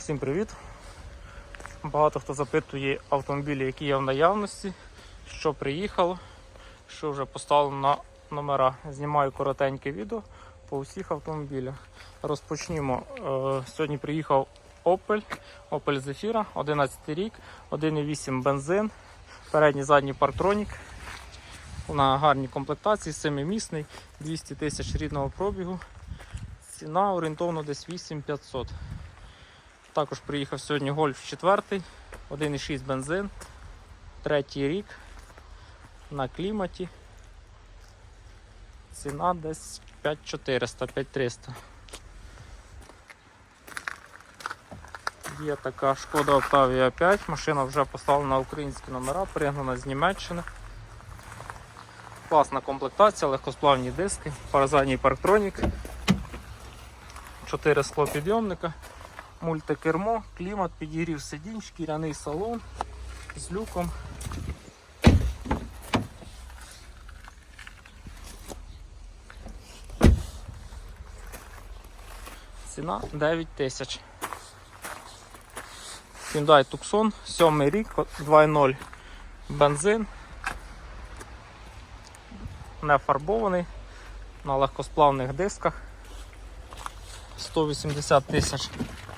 Всім привіт! Багато хто запитує автомобілі, які є в наявності, що приїхало, що вже поставлено на номера. Знімаю коротеньке відео по усіх автомобілях. Розпочнімо. Е, Сьогодні приїхав Opel, Opel Zafira, 11 рік, 1,8 бензин, передній задній парктронік. На гарній комплектації, семимісний, 200 тисяч рідного пробігу. Ціна орієнтовно десь 8500. Також приїхав сьогодні Гольф 4, 1,6 бензин, третій рік на кліматі. Ціна десь 5400, 5300. Є така шкода Octavia 5, машина вже поставлена на українські номера, пригнана з Німеччини. Класна комплектація, легкосплавні диски, паразадній парктронік, 4 склопідйомника, мультикермо, клімат, підігрів сидінь, шкіряний салон з люком. Ціна 9 тисяч. Hyundai Tucson, 7 рік, 2.0 бензин. Не фарбований на легкосплавних дисках. 180 тисяч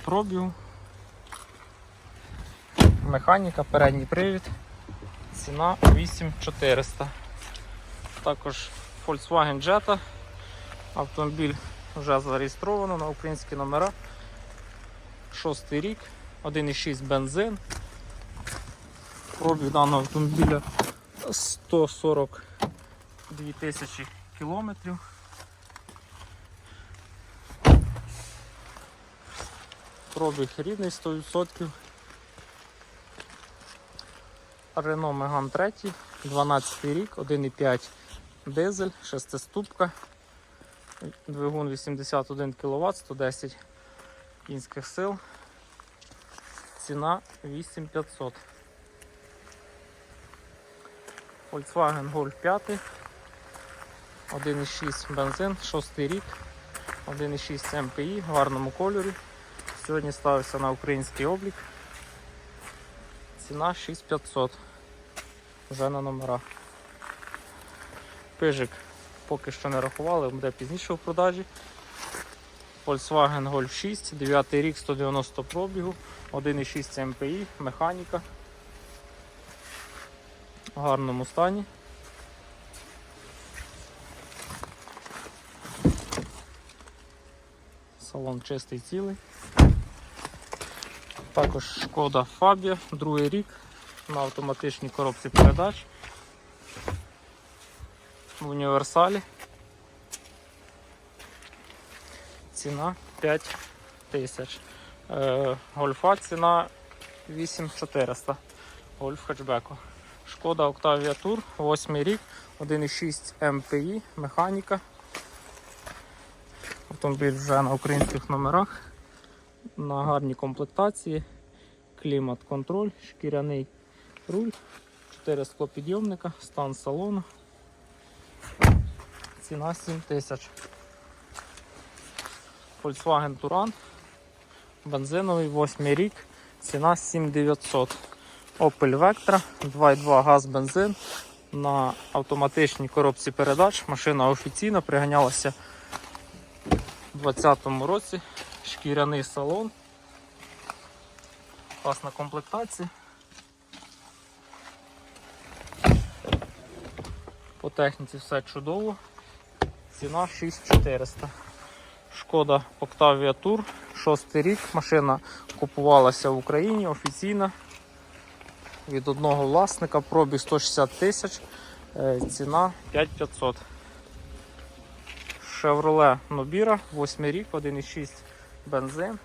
пробігу. Механіка, передній привід. Ціна 8400. Також Volkswagen Jetta. Автомобіль вже зареєстровано на українські номера. Шостий рік, 1,6 бензин. Пробіг даного автомобіля 142 тисячі кілометрів. Пробіг рідний 100%. Renault Megane 3, 12 рік, 1,5 дизель, 6 двигун 81 кВт, 110 кінських сил. Ціна 8500. Volkswagen Golf 5, 1,6 бензин, 6 рік, 1,6 MPI в гарному кольорі. Сьогодні ставився на український облік. Ціна 6500. Вже на номерах. Пижик поки що не рахували, буде пізніше в продажі. Volkswagen Golf 6, 9 рік, 190 пробігу, 1,6 MPI, механіка. В гарному стані. Салон чистий цілий. Також шкода Фабія, другий рік на автоматичній коробці передач в універсалі. Ціна 5 тисяч. Е, Гольфа ціна 8400. Гольф хетчбеку. Шкода Octavia Tour, 8 рік, 1,6 MPI, механіка. Автомобіль вже на українських номерах, на гарній комплектації, клімат-контроль, шкіряний руль, 4 склопідйомника, стан салону. Ціна 7 тисяч. Volkswagen Touran. Бензиновий 8 рік. Ціна 7900. Opel Vectra, 2.2 газ бензин на автоматичній коробці передач. Машина офіційна, приганялася у 2020 році. Шкіряний салон. Класна комплектація. По техніці все чудово. Ціна 6400. Шкода Octavia Tour, 6 рік. Машина купувалася в Україні офіційно. Від одного власника, пробіг 160 тисяч, е, ціна 5500. Chevrolet Nobira, 8 рік, 1,6 бензин.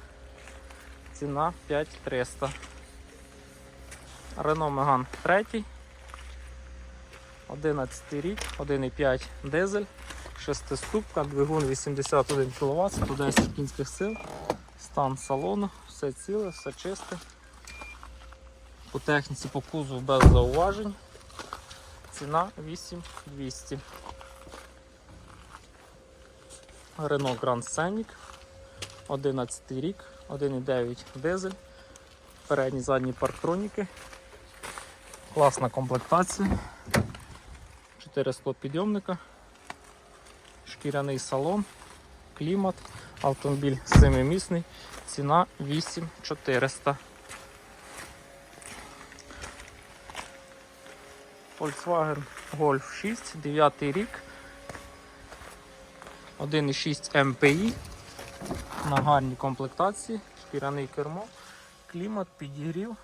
Ціна 5300. Renault Megane 3. 11 рік, 1,5 дизель, 6-ступка, двигун 81 кВт, 110 кінських сил, стан салону, все ціле, все чисте. По техніці по кузову без зауважень. Ціна 8200. Renault Grand Scenic. 11 рік, 1,9 дизель, передні задні парктроніки, класна комплектація, 4 склопідйомника, шкіряний салон, клімат, автомобіль семимісний, ціна 8400. Volkswagen Golf 6, 9 рік. 1,6 MPI на гарній комплектації, шкіряний кермо, клімат, підігрів.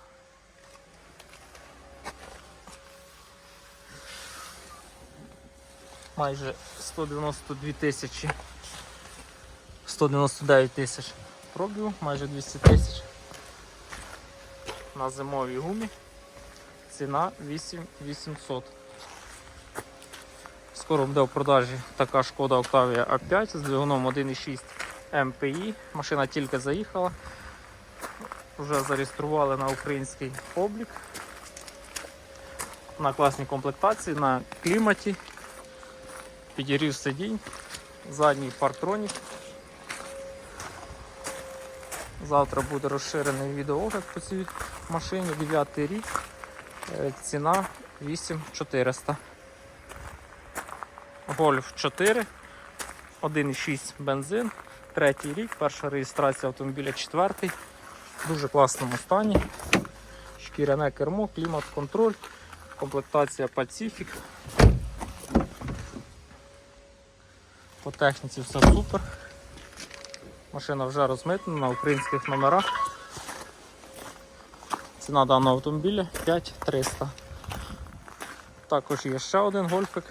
Майже 192 тисячі, 199 тисяч пробігу, майже 200 тисяч. На зимовій гумі. Ціна 8800. Скоро буде в продажі така шкода Octavia A5 з двигуном 1,6 MPI. Машина тільки заїхала. Вже зареєстрували на український облік. На класній комплектації, на кліматі. Підігрів сидінь, задній парктронік. Завтра буде розширений відеоогляд по цій машині, 9 рік. Е, Ціна 8400. Гольф 4, 1,6 бензин, третій рік, перша реєстрація автомобіля четвертий. В дуже класному стані. Шкіряне кермо, клімат-контроль, комплектація Pacific. По техніці все супер. Машина вже розмитнена на українських номерах. Ціна даного автомобіля 5300. Також є ще один гольфик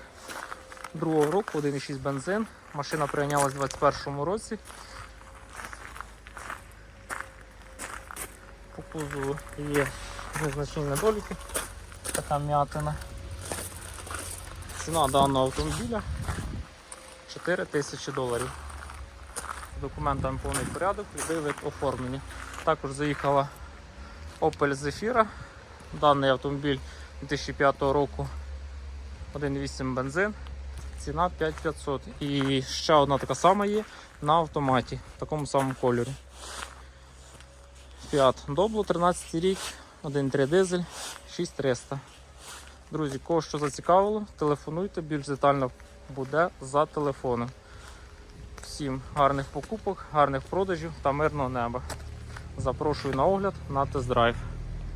другого року, 1,6 бензин. Машина прийнялась у 2021 році. По кузову є незначні недоліки, така м'ятина. Ціна даного автомобіля 4 тисячі доларів. Документами повний порядок, любий вид оформлення. Також заїхала Opel Zafira. Даний автомобіль 2005 року 1,8 бензин. Ціна 5500. І ще одна така сама є на автоматі в такому самому кольорі. Fiat Doblo 13 рік, 1,3 дизель, 6300. Друзі, кого що зацікавило, телефонуйте, більш детально буде за телефоном. Всім гарних покупок, гарних продажів та мирного неба. Запрошую на огляд на тест-драйв.